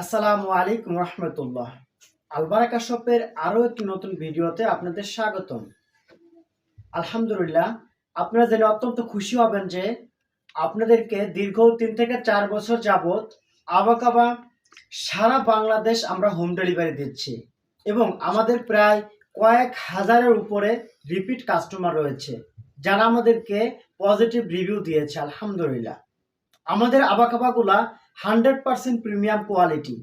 আসসালামু আলাইকুম রহমতুল্লাহ। আলবারাকা শপের আরও একটি নতুন ভিডিওতে আপনাদের স্বাগতম। আলহামদুলিল্লাহ, আপনারা জেনে অত্যন্ত খুশি হবেন যে আপনাদেরকে দীর্ঘ তিন থেকে চার বছর যাবৎ আবাকাবা সারা বাংলাদেশ আমরা হোম ডেলিভারি দিচ্ছি এবং আমাদের প্রায় কয়েক হাজারের উপরে রিপিট কাস্টমার রয়েছে, যারা আমাদেরকে পজিটিভ রিভিউ দিয়েছে, আলহামদুলিল্লাহ। আমাদের আবাকাবাগুলা হান্ড্রেড পার্সেন্ট প্রিমিয়াম কোয়ালিটি।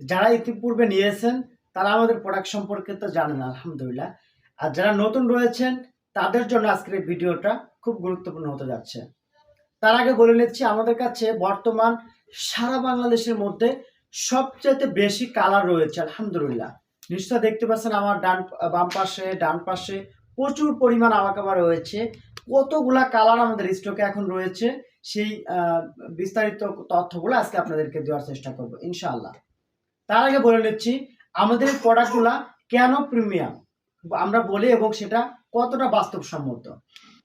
যারা ইতিপূর্বে নিয়েছেন, তারা আমাদের প্রোডাক্ট সম্পর্কে তো জানেন, আলহামদুলিল্লাহ। আর যারা নতুন রয়েছেন, তাদের জন্য আজকের এই ভিডিওটা খুব গুরুত্বপূর্ণ হতে যাচ্ছে। তার আগে বলে নিচ্ছি, আমাদের কাছে বর্তমান সারা বাংলাদেশের মধ্যে সবচেয়ে বেশি কালার রয়েছে, আলহামদুলিল্লাহ। নিশ্চয় দেখতে পাচ্ছেন, আমার ডান, বাম পাশে, ডান পাশে প্রচুর পরিমাণ আবাকাবা রয়েছে। কতগুলা কালার আমাদের স্টকে এখন রয়েছে, সেই বিস্তারিত তথ্যগুলো আজকে আপনাদেরকে দেওয়ার চেষ্টা করব, ইনশাআল্লাহ। তার আগে বলে নিচ্ছি, আমাদের প্রোডাক্টগুলা কেন প্রিমিয়াম আমরা বলি এবং সেটা কতটা বাস্তবসম্মত?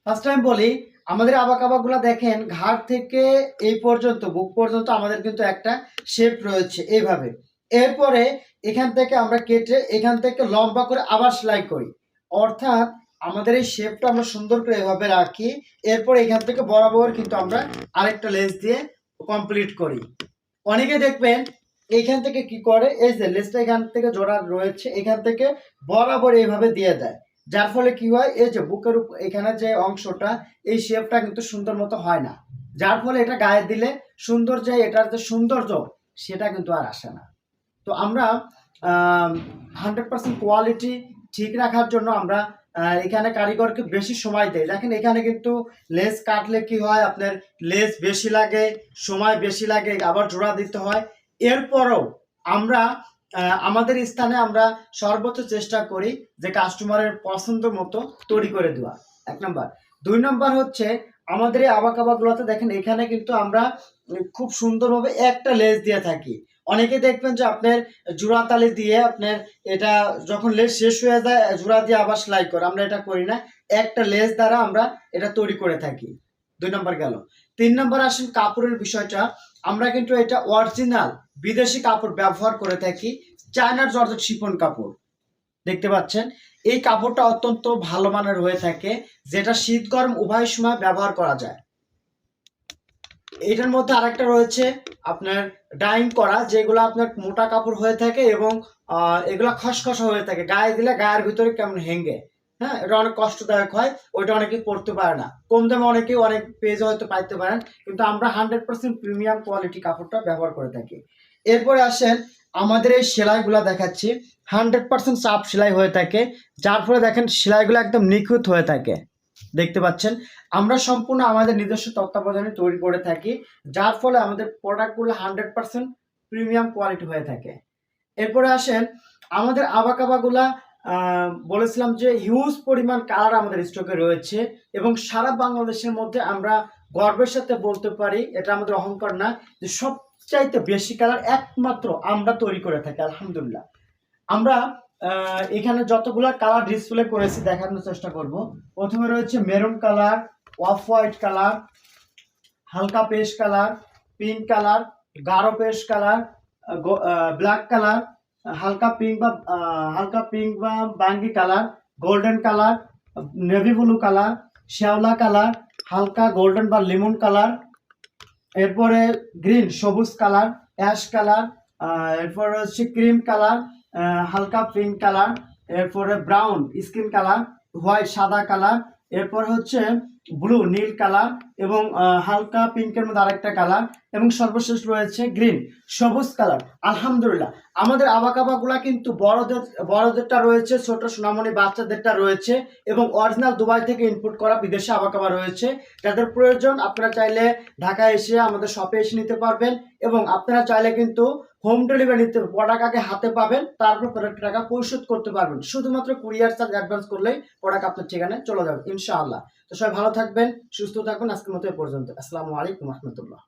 ফার্স্ট টাইম বলি, আমাদের আবাক আবাকাবাগুলা দেখেন, ঘাট থেকে এই পর্যন্ত, বুক পর্যন্ত আমাদের কিন্তু একটা শেপ রয়েছে এইভাবে। এরপরে এখান থেকে আমরা কেটে এখান থেকে লম্বা করে আবার সেলাই করি। অর্থাৎ আমাদের এই শেপটা আমরা সুন্দর করে এভাবে রাখি। এরপর এখান থেকে বরাবর কিন্তু আমরা আরেকটা লেস দিয়ে কমপ্লিট করি। অনেকে দেখবেন এইখান থেকে কি করে, এই যে লেসটা এখান থেকে জোড়া রয়েছে, এখান থেকে বরাবর এইভাবে দিয়ে দেয়। যার ফলে কি হয়, এই যে বুকের উপ- এখানে যে অংশটা, এই শেপটা কিন্তু সুন্দর মতো হয় না। যার ফলে এটা গায়ে দিলে সুন্দর যে এটার যে সৌন্দর্য, সেটা কিন্তু আর আসে না। তো আমরা হান্ড্রেড পার্সেন্ট কোয়ালিটি ঠিক রাখার জন্য আমরা এখানে কারিগরকে বেশি সময় দেয়। দেখেন, এখানে কিন্তু লেস কাটলে কি হয়? আপনার লেস বেশি লাগে, সময় বেশি লাগে, আবার জোড়া দিতে হয়। এরপরও আমরা আমাদের স্থানে আমরা সর্বোচ্চ চেষ্টা করি যে কাস্টমারের পছন্দ মতো তৈরি করে দেওয়া। এক নম্বর। দুই নম্বর হচ্ছে, আমাদের এই আবাকাবাগুলোতে দেখেন, এখানে কিন্তু আমরা খুব সুন্দরভাবে একটা লেস দিয়ে থাকি। অনেকে দেখবেন যে আপনার জোড়া তালি দিয়ে আপনার এটা যখন লেস শেষ হয়ে যায়, জোড়া দিয়ে আবার সেলাই করে। আমরা এটা করি না। একটা লেস দ্বারা আমরা এটা তৈরি করে থাকি। দুই নম্বর গেল। তিন নম্বর আসেন কাপড়ের বিষয়টা। আমরা কিন্তু এটা অরিজিনাল বিদেশি কাপড় ব্যবহার করে থাকি। চায়নার জর্জেট শিপন কাপড়। দেখতে পাচ্ছেন? এই কাপড়টা অত্যন্ত ভালো মানের হয়ে থাকে, যেটা শীত গরম উভয় সময় ব্যবহার করা যায়। এটার মধ্যে আরেকটা রয়েছে আপনার ডাইং করা, যেগুলো আপনার মোটা কাপড় হয়ে থাকে এবং এগুলো খসখসা হয়ে থাকে। গায়ে দিলে গায়ের ভিতরে কেমন হেঙ্গে। হ্যাঁ এটা অনেক কষ্টদায়ক হয়, ওইটা অনেকে পড়তে পারে না। কম দামে অনেকে অনেক পেজ হয়তো পাইতে পারেন, কিন্তু আমরা হান্ড্রেড পার্সেন্ট প্রিমিয়াম কোয়ালিটি কাপড়টা ব্যবহার করে থাকি। এরপরে আসেন, আমাদের এই সেলাইগুলো দেখাচ্ছি। হান্ড্রেড পার্সেন্ট চাপ সেলাই হয়ে থাকে, যার ফলে দেখেন সেলাইগুলো একদম নিখুঁত হয়ে থাকে। দেখতে পাচ্ছেন। আমরা সম্পূর্ণ আমাদের নিজস্ব তত্ত্বাবধানে তৈরি করে থাকি, যার ফলে আমাদের প্রোডাক্টগুলো হান্ড্রেড পার্সেন্ট প্রিমিয়াম কোয়ালিটি হয়ে থাকে। এরপরে আসেন, আমাদের আবাকাবাগুলা বলেছিলাম যে হিউজ পরিমাণ কালার আমাদের স্টকে রয়েছে এবং সারা বাংলাদেশের মধ্যে আমরা গর্বের সাথে বলতে পারি, এটা আমাদের অহংকার না, যে সবচাইতে বেশি কালার একমাত্র আমরা তৈরি করে থাকি, আলহামদুলিল্লাহ। আমরা এখানে যতগুলো কালার ডিসপ্লে করেছি দেখানোর চেষ্টা করব। প্রথমে রয়েছে maroon colour off white colour হালকা পেস্ট কালার পিঙ্ক কালার গাঢ় পেস্ট কালার ব্ল্যাক কালার হালকা পিঙ্ক বা হালকা পিঙ্ক বা বাঙ্গি colour golden colour navy blue colour শ্যাওলা কালার হালকা গোল্ডেন বা লেমন কালার এরপরে গ্রিন সবুজ কালার অ্যাশ কালার এরপরে হচ্ছে ক্রিম কালার হালকা পিঙ্ক কালার এরপরে ব্রাউন স্কিন কালার হোয়াইট সাদা কালার এরপর হচ্ছে ব্লু, নীল কালার এবং হালকা পিঙ্কের মধ্যে আরেকটা কালার এবং সর্বশেষ রয়েছে গ্রিন, সবুজ কালার। আলহামদুলিল্লাহ। আমাদের আবাকাবাগুলা কিন্তু বড়দের, বড়দেরটা রয়েছে, ছোট সোনামণি বাচ্চাদেরটা রয়েছে এবং অরিজিনাল দুবাই থেকে ইনপুট করা বিদেশি আবাকাবা রয়েছে। যাদের প্রয়োজন, আপনারা চাইলে ঢাকায় এসে আমাদের শপে এসে নিতে পারবেন এবং আপনারা চাইলে কিন্তু হোম ডেলিভারি নিতে প্রোডাক্ট আগে হাতে পাবেন, তারপর প্রোডাক্ট টাকা পরিশোধ করতে পারবেন। শুধুমাত্র কুরিয়ার চার্জ অ্যাডভান্স করলেই প্রোডাক্ট আপনার ঠিকানায় চলে যাবে, ইনশাআল্লাহ। তো সবাই ভালো থাকবেন সুস্থ থাকুন আজকের মতো পর্যন্ত। আসসালামু আলাইকুম রহমতুল্লাহ।